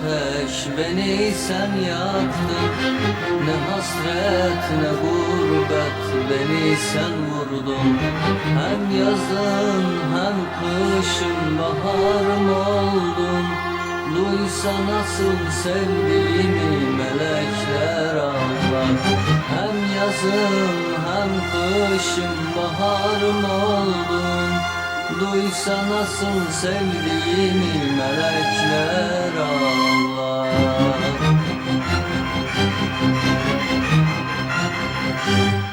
ateş beni sen yaktın. Ne hasret ne gurbet beni sen vurdun. Hem yazın hem kışın baharım oldun. Duysa nasıl sevdiğimi melekler anlar. Hem yazın hem kışın baharım oldun. Duysa nasıl sevdiğimi melekler ağlar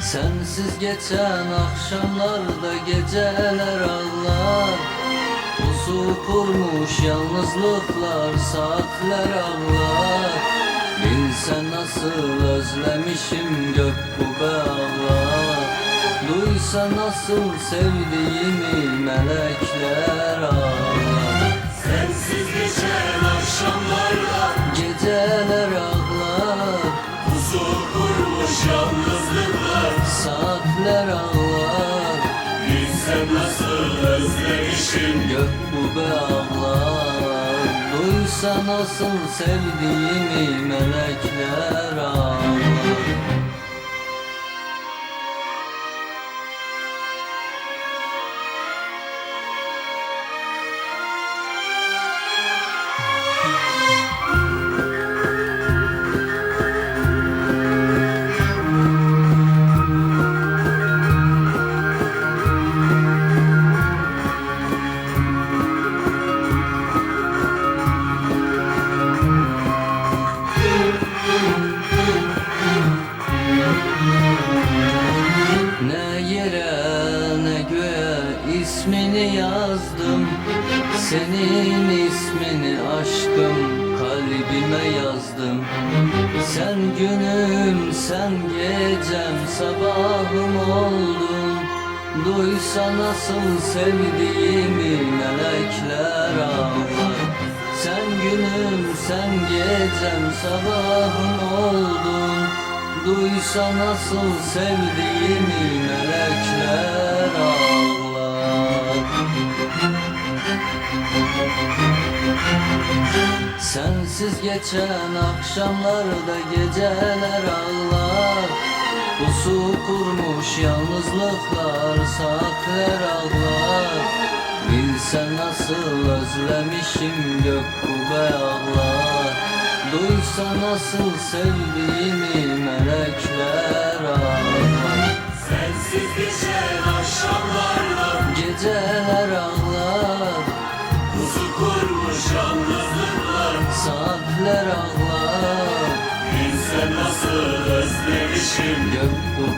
Sensiz geçen akşamlarda geceler ağlar Pusu kurmuş yalnızlıklar saatler ağlar Bilsen nasıl özlemişim gök kubbe ağlar Duysa nasıl sevdiğimi melekler ağlar Sensiz geçen akşamlarda. Geceler ağlar. Pusu kurmuş yalnızlıklar. Saatler ağlar. Bilsem nasıl özlemişim. Gök bu be ağlar. Duysa nasıl sevdiğimi melekler ağlar Senin ismini aşkım kalbime yazdım. Sen günüm sen gecem sabahım oldun Duysa nasıl sevdiğimi melekler ağlar Sen günüm sen gecem sabahım oldun Duysa nasıl sevdiğimi melekler ağlar Sensiz geçen akşamlarda geceler ağlar. Pusu kurmuş yalnızlıklar saatler ağlar. Bilsen nasıl özlemişim gök kubbe ağlar. Duysa nasıl sevdiğimi melekler ağlar yalnızlıklar Saatler ağlar Bilsem nasıl özlemişim? Gök